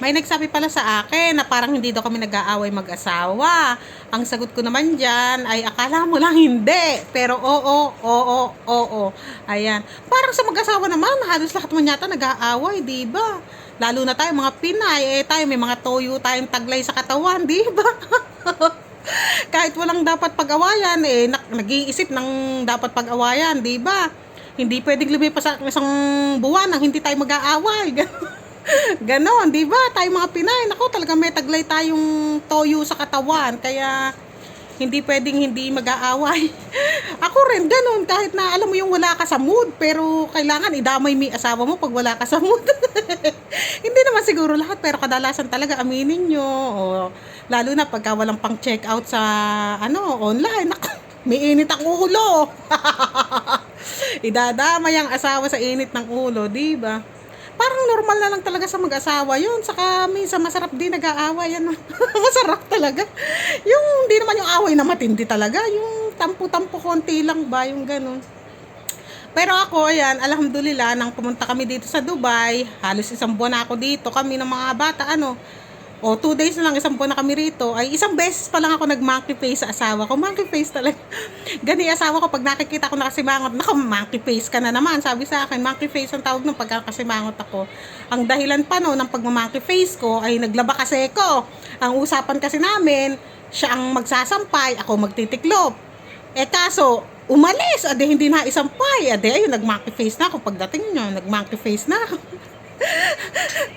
May nagsabi pala sa akin na parang hindi daw kami nag-aaway mag-asawa. Ang sagot ko naman dyan ay akala mo lang hindi. Pero oo, oo, oo. Ayan. Parang sa mag-asawa naman, halos lahat man yata nag-aaway, di ba? Lalo na tayo mga Pinay, eh tayo may mga toyo tayong taglay sa katawan, di ba? Kahit walang dapat pag-awayan, eh, nag-iisip ng dapat pag-awayan, di ba? Hindi pwedeng lumipas sa isang buwan nang hindi tayo mag-aaway. Ganon, di ba? Tayo mga Pinay, nako talaga may taglay tayong toyo sa katawan. Kaya hindi pwedeng hindi mag-aaway. Ako rin, ganon. Kahit na alam mo yung wala ka sa mood, pero kailangan idamay yung asawa mo pag wala ka sa mood. hindi naman siguro lahat, pero kadalasan talaga aminin nyo. O, lalo na pagka walang pang check out sa ano, online. Nako, may init ang ulo. Idadamay ang asawa sa init ng ulo, di ba? Parang normal na lang talaga sa mag-asawa yun. Saka minsan masarap din nag-aaway. Ano? masarap talaga. Yung hindi naman yung away na matindi talaga. Yung tampo-tampo konti lang ba, yung ganun. Pero ako, ayan, alhamdulillah, nang pumunta kami dito sa Dubai, halos isang buwan na ako dito, kami ng mga bata, ano, o two days na lang, isang buwan na kami rito, ay isang beses pa lang ako nag-monkey face sa asawa ko. Monkey face talaga. Gani asawa ko, pag nakikita ko nakasimangot, naku, monkey face ka na naman. Sabi sa akin, monkey face ang tawag nung pagkakasimangot ako. Ang dahilan pa no, ng pagmamonkey face ko, ay naglaba kasi ko. Ang usapan kasi namin, siya ang magsasampay, ako magtitiklop. Eh kaso, umalis, ade hindi na isampay, ade ayun, nag-monkey face na ako. Pagdating nyo, nag-monkey face na ako.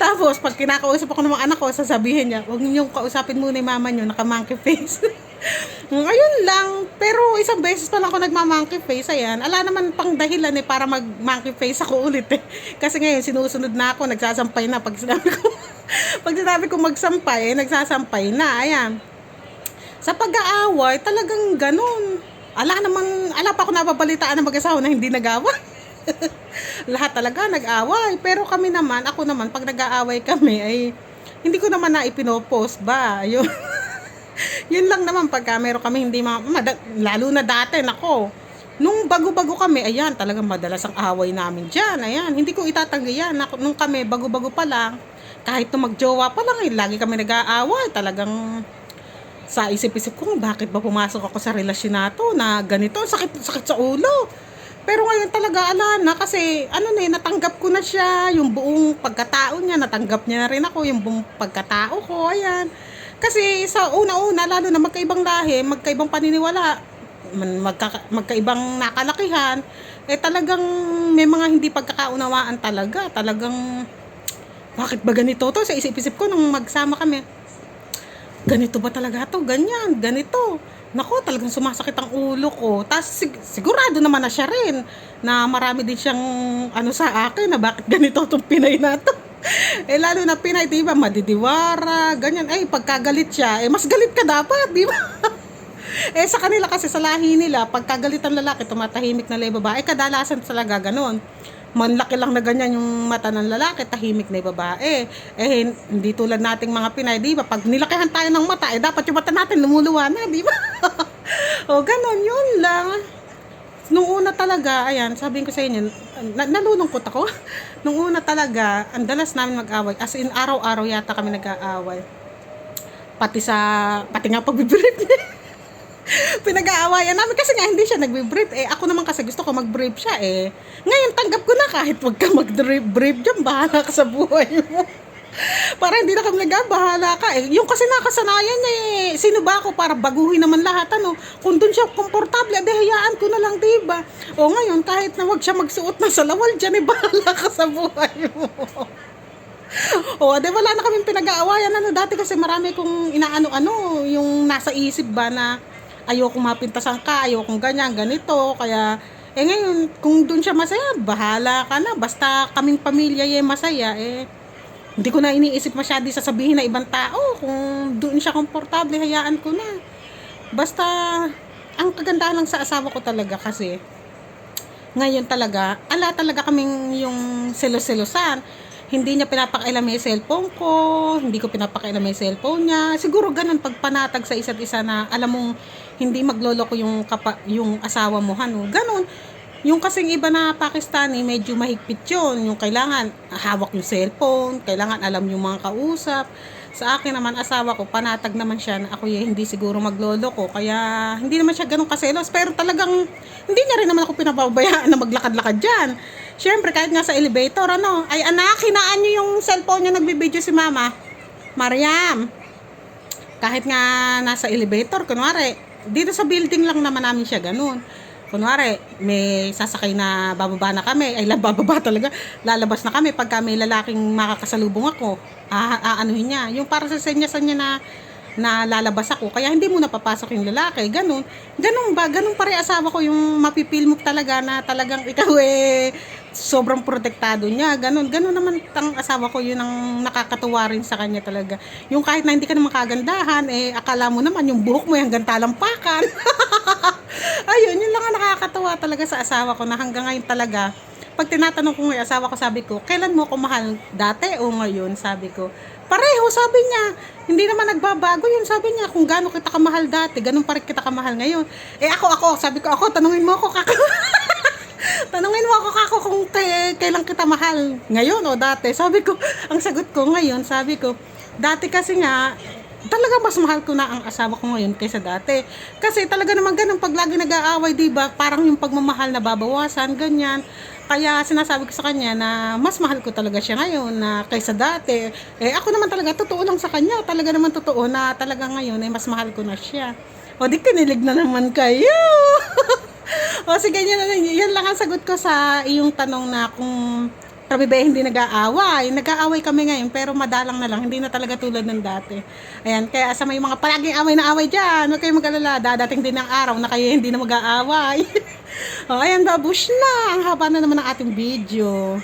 Tapos, pag kinakausap ako ng mga anak ko, sasabihin niya, huwag niyong kausapin muna yung mama niyo, naka-monkey face. Ayun lang. Pero isang beses pa lang ako nagma-monkey face, ayan. Ala naman pang dahilan eh, para mag-monkey face ako ulit eh. Kasi ngayon, sinusunod na ako, nagsasampay na. Pag sinabi ko, pag sinabi ko magsampay, eh, nagsasampay na, ayan. Sa pag-aaway, talagang ganun. Ala naman, ala pa ako napabalitaan ng mag-asawa na hindi nag-away. Lahat talaga nag-away. Pero kami naman, ako naman, pag nag-aaway kami, ay hindi ko naman na ipinopost ba. Ayun. Yun lang naman pagka meron kami hindi mada- lalo na dati, nako. Nung bago-bago kami, ayan, talagang madalas ang away namin dyan. Ayan, hindi ko itatanggi yan. Nung kami, bago-bago pa lang, kahit nung magjowa pa lang, eh, lagi kami nag-aaway. Talagang sa isip-isip ko, bakit ba pumasok ako sa relasyon na to na ganito, sakit, sakit sa ulo. Pero ngayon talaga ala na kasi ano na eh, natanggap ko na siya, yung buong pagkatao niya, natanggap niya na rin ako, yung buong pagkatao ko, ayan. Kasi sa una-una, lalo na magkaibang lahi, magkaibang paniniwala, magka, magkaibang nakalakihan, eh talagang may mga hindi pagkakaunawaan talaga. Talagang, bakit ba ganito to? Sa isip-isip ko nung magsama kami, ganito ba talaga to? Ganyan, ganito. Nako, talagang sumasakit ang ulo ko. Tapos sig- sigurado naman na siya rin na marami din siyang ano sa akin na bakit ganito itong Pinay na to. eh lalo na Pinay, di ba, madidiwara, ganyan. Eh, pagkagalit siya, eh mas galit ka dapat, di ba? eh sa kanila kasi sa lahi nila, pagkagalit ang lalaki, tumatahimik na lang yung babae. Kadalasan talaga ganon. Manlaki lang na ganyan yung mata ng lalaki, tahimik na yung babae. Eh, hindi tulad nating mga Pinay, di ba? Pag nilakihan tayo ng mata, eh dapat yung mata natin lumuluwa na, di ba? o, ganon, yun lang. Nung una talaga, ayan, sabihin ko sa inyo, na, nalulungkot ako. Nung una talaga, ang dalas namin mag-away. As in, araw-araw yata kami nag-aaway. Pati sa, pati nga pag-brief. Pinag-aawayan namin kasi nga hindi siya nagbe-brief. Eh, ako naman kasi gusto ko mag-brief siya eh. Ngayon, tanggap ko na kahit wag ka mag-brief dyan, bahala ka sa buhay mo. para hindi na kami nagbahala ka. Eh, yung kasi nakasanayan niya eh. Sino ba ako para baguhin naman lahat ano? Kung doon siya komportable, eh, hayaan ko na lang, diba? O ngayon, kahit na wag siya magsuot ng salawal dyan, eh, bahala ka sa buhay mo. o, di wala na kaming pinag-aawayan. Ano, dati kasi marami kong inaano-ano, yung nasa isip ba na ayoko mapintasan ka, ayokong ganyan, ganito. Kaya, eh ngayon, kung doon siya masaya, bahala ka na. Basta kaming pamilya yung masaya, eh, hindi ko na iniisip masyado sasabihin na ibang tao. Kung doon siya komportable, hayaan ko na. Basta, ang kagandahan lang sa asawa ko talaga kasi, ngayon talaga, ala talaga kaming yung selos-selosan. Hindi niya pinapakailam yung cellphone ko, hindi ko pinapakailam yung cellphone niya. Siguro ganun pag panatag sa isa't isa na alam mong hindi magloloko yung, kapa, yung asawa mo, ano. Ganun. Yung kasing iba na Pakistani, medyo mahigpit yun. Yung kailangan hawak yung cellphone, kailangan alam yung mga kausap. Sa akin naman, asawa ko, panatag naman siya na ako eh, hindi siguro maglolo ko. Kaya hindi naman siya ganun kaselos. Pero talagang hindi niya rin naman ako pinababayaan na maglakad-lakad dyan. Siyempre, kahit nga sa elevator, ano, ay anak, hinaan niyo yung cellphone niya, nagbibideo si mama. Mariam, kahit nga nasa elevator, kunwari, dito sa building lang naman namin siya ganun. Kunwari, may sasakay na bababa na kami, ay la- bababa talaga, lalabas na kami pagka may lalaking makakasalubong ako, ah, aanuhin niya. Yung para sa senyasan niya na na lalabas ako, kaya hindi mo napapasok yung lalaki, ganun. Ganun ba? Ganun pa rin asawa ko yung mapipil mo talaga na talagang ikaw eh sobrang protektado niya, ganun. Ganun naman ang asawa ko, yun ang nakakatuwa rin sa kanya talaga. Yung kahit na hindi ka naman kagandahan, eh akala mo naman yung buhok mo yung gantalampakan. Ayun, yun lang ang nakakatawa talaga sa asawa ko na hanggang ngayon talaga, pag tinatanong ko ng asawa ko, sabi ko, kailan mo ako mahal? Dati o ngayon? Sabi ko, pareho, sabi niya. Hindi naman nagbabago yun. Sabi niya, kung gaano kita kamahal dati, ganun pa rin kita kamahal ngayon. Eh ako, ako, sabi ko, ako, tanungin mo ako, kaka. Tanungin mo ako kako kung kay- kailan kita mahal. Ngayon o dati? Sabi ko, ang sagot ko ngayon, sabi ko, dati kasi nga, talaga mas mahal ko na ang asawa ko ngayon kaysa dati. Kasi talaga naman ganun, pag lagi nag-aaway, di ba, parang yung pagmamahal na babawasan, ganyan. Kaya sinasabi ko sa kanya na mas mahal ko talaga siya ngayon na kaysa dati. Eh ako naman talaga, totoo lang sa kanya. Talaga naman totoo na talaga ngayon eh, mas mahal ko na siya. O di kinilig na naman kayo. o sige, yan, yan lang ang sagot ko sa iyong tanong na kung kami ba hindi nag-aaway. Nag-aaway kami ngayon pero madalang na lang. Hindi na talaga tulad ng dati. Ayan, kaya sa may mga palaging away na away dyan, huwag kayong mag-alala. Dadating din ang araw na kayo hindi na mag-aaway. o, ayan, babush na. Ang haba na naman ng ating video.